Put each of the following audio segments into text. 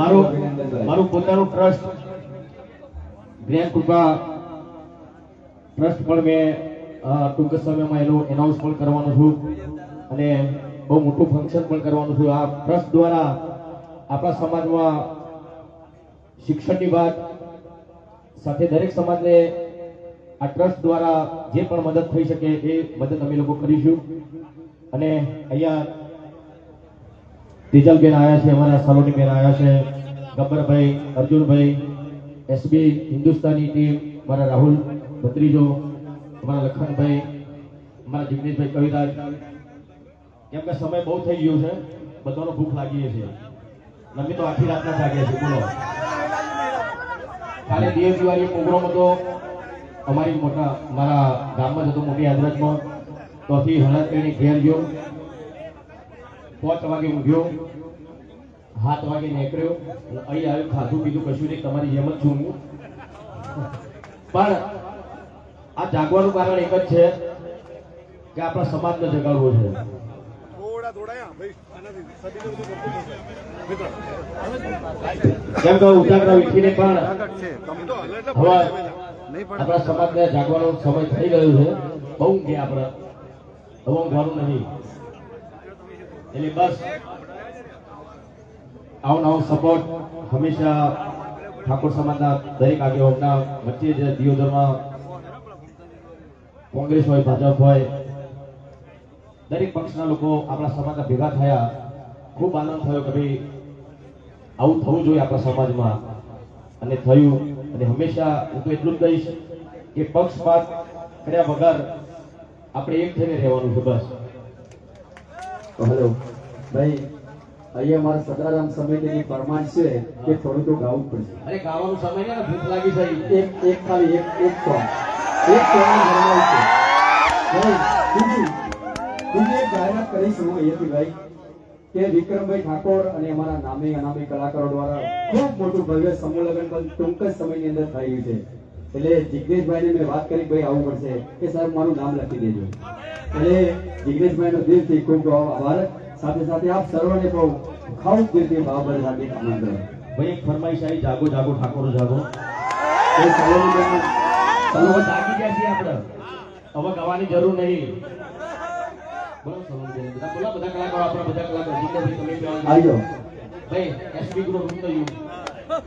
મારું મારું પોતાનું ટ્રસ્ટ જ્ઞાન કૃપા ટ્રસ્ટ પણ મેં ટૂંક સમયમાં એનું એનાઉન્સ પણ કરવાનો છું. અને બહુ મોટું ફંક્શન પણ કરવાનું છું. આ ટ્રસ્ટ દ્વારા આપણા સમાજમાં શિક્ષણની વાત સાથે દરેક સમાજને આ ટ્રસ્ટ દ્વારા જે પણ મદદ થઈ શકે એ મદદ અમે લોકો કરીશું. અને અહીંયા તેજલબેન આવ્યા છે, અમારા સલોનીબેન આવ્યા છે, ગબ્બરભાઈ, અર્જુનભાઈ એસબી હિન્દુસ્તાની ટીમ મારા રાહુલ ભત્રીજો, અમારા લખનભાઈ, અમારા જિગ્નેશભાઈ કવિરાજ. કેમ કે સમય બહુ થઈ ગયો છે, બધાનો ભૂખ લાગી છે. અમે તો આખી રાતના જાગ્યા છે બોલો. કાલે દેવ દિવાળી પ્રોગ્રામ હતો, અમારી મોટા મારા ગામમાં જ હતો મોટી હાજરતમાં તો અથી હળદ કરીને ઘેર ગયો. પાંચ વાગે ઊંઘ્યો સાત વાગે નીકળ્યો અહીં આવ્યો ખાધું પીધું કશું નહીં તમારી જેમ જ છું હું. પણ આ જાગવાનું કારણ એક જ છે કે આપણા સમાજને જગાડવો છે. કેમ કે ઉતાગરા વીખીને પણ હવે આપણા સમાજને જાગવાનો સમય થઈ ગયો છે. બહુ ઊંઘ્યા આપણે. હવે ઊંઘવાનું નહીં. એટલે બસ. આવો નવો સપોર્ટ હંમેશા ઠાકોર સમાજના દરેક આગેવાનના વચ્ચે જે દિયોદરમાં કોંગ્રેસ હોય, ભાજપ હોય, દરેક પક્ષના લોકો આપણા સમાજના ભેગા થયા. ખૂબ આનંદ થયો કે ભાઈ, આવું થવું જોઈએ આપણા સમાજમાં. અને થયું. અને હંમેશા હું તો એટલું જ કહીશ કે પક્ષપાત કર્યા વગર આપણે એક થઈને રહેવાનું છે બસ. હેલો. ભાઈ અહીંયા મારા સદારામ સમિતિની ફરમાન છે કે થોડું તો ગાવું પડશે. અરે ગાવાનું સમય ને ભૂખ લાગી જાય એક એક ખાલી એક એક સોંગ એક સોંગ ફરમાન છે. ભાઈ બીજું બીજી એક જાહેરાત કરીશ હું અહીંયાથી ભાઈ કે વિક્રમભાઈ ઠાકોર અને અમારા નામી અનામી કલાકારો દ્વારા ખૂબ મોટું ભવ્ય સમૂહ લગ્ન ટૂંક જ સમયની અંદર થયું છે. એટલે જિગ્નેશભાઈને મેં વાત કરી ભાઈ આવવું પડશે કે સાહેબ મારું નામ લખી દેજો. એટલે જિગ્નેશભાઈનો દિલથી ખૂબ આભાર. સાથે સાથે આપ સર્વને કહું ખાસ દિલથી બાબર સાથે આમંત્રણ ભાઈ એક ફરમાઈશ આવી જાગો જાગો ઠાકોર જાગો. જાગી ગયા છીએ આપણે? હવે ગાવાની જરૂર નહીં. બોલો બધા કલાકારો આપણા બધા કલાકારો. જીતેભાઈ તમે ભાઈ એસપી ગ્રુપ રૂમ તો યુ.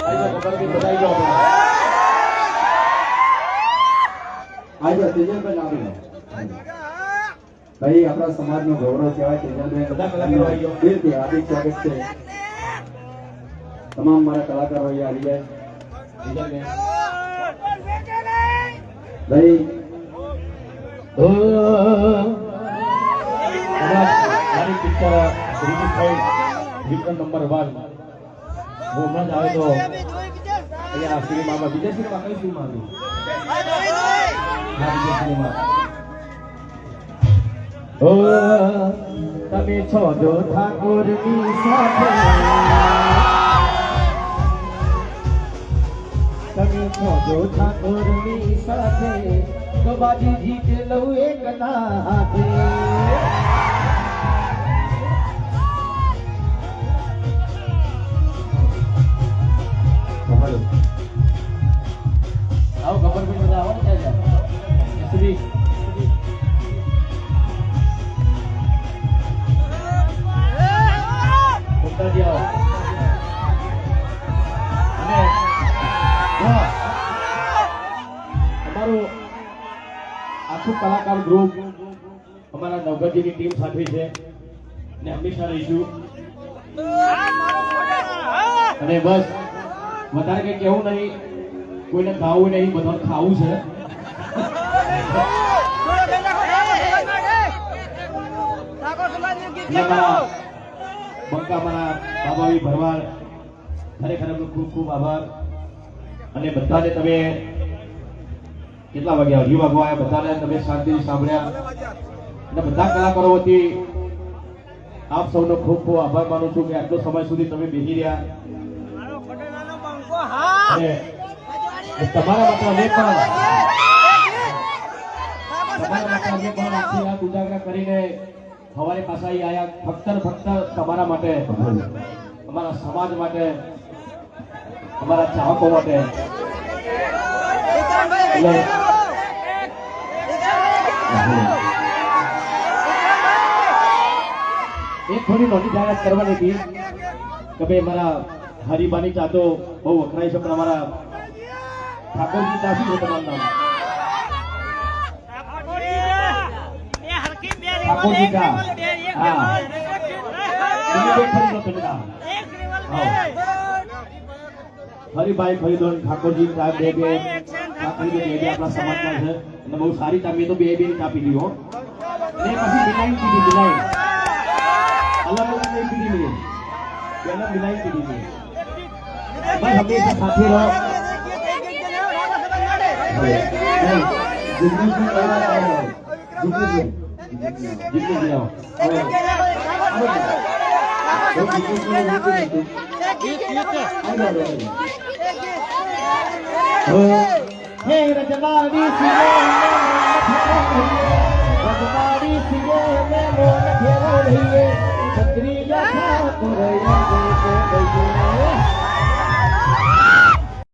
આઈ જાઓ ખબર કે બધા આવજો ભાઈ આપણા સમાજનો ગૌરવ કહેવાય. દિલથી હાર્દિક સ્વાગત છે. તમામ મારા કલાકારો અહીંયા આવી જાય. ભાઈ નંબર વન હું હમણાં જ આવ્યો તો. અહીંયા સિનેમામાં બીજા સિનેમા કઈ સિનેમા તમે છો જો ઠાકોરની સાથે તમે છો જો ઠાકોરની સાથે તો બાજી જીત લઉં એક ના હાથે કલાકાર ગ્રુપ અમારા નવગઢજીની ટીમ સાથે છે ને હંમેશા રહીશું. અને બસ, વધારે કઈ કેવું નહીં. કોઈને ખાવું નહીં, બધાને ખાવું છે. બંકા મારા બાબાવી ભરવાડ, ખરેખર ખૂબ ખૂબ આભાર. અને બધાને તમે કેટલા વાગ્યા અઢી વાગવા આવ્યા બધાને તમે શાંતિથી સાંભળ્યા. અને બધા કલાકારો વતી આપ સૌનો ખૂબ ખૂબ આભાર માનું છું કે આટલો સમય સુધી તમે બેસી રહ્યા. તમારા માટે અમે પણ તમારા માટે પણ આખી રાત ઉજાગરા કરીને સવારે પાછા આયા. ફક્ત ફક્ત તમારા માટે. અમારા સમાજ માટે. અમારા ચાહકો માટે. એટલે એક થોડી મોટી જાહેરાત કરવાની હતી કે ભાઈ મારા હરિબાની ચા તો બહુ વખણાય છે, પણ અમારા ઠાકોરજી ચા શું છે તમારું નામ. ઠાકોરજી ચા. હા. હરિભાઈ ખરીદો ઠાકોરજી ચા બે બે ચા ખરીદો બે બે આપણા સમાજના છે. અને બહુ સારી ચા તો બે બે ચા પીધી હો. પછી બિલાઈ પીધી બિલાઈ અલગ અલગ નહીં પીધી મેં પહેલા બિલાઈ પીધી મેં બસ હંમેશા સાથે રહો. નહીં, જિગ્નેશભાઈ પહેલા આવ્યો. જિગ્નેશભાઈ. જીતી ગયા હવે, હે રજવાડી સિરે રજવાડી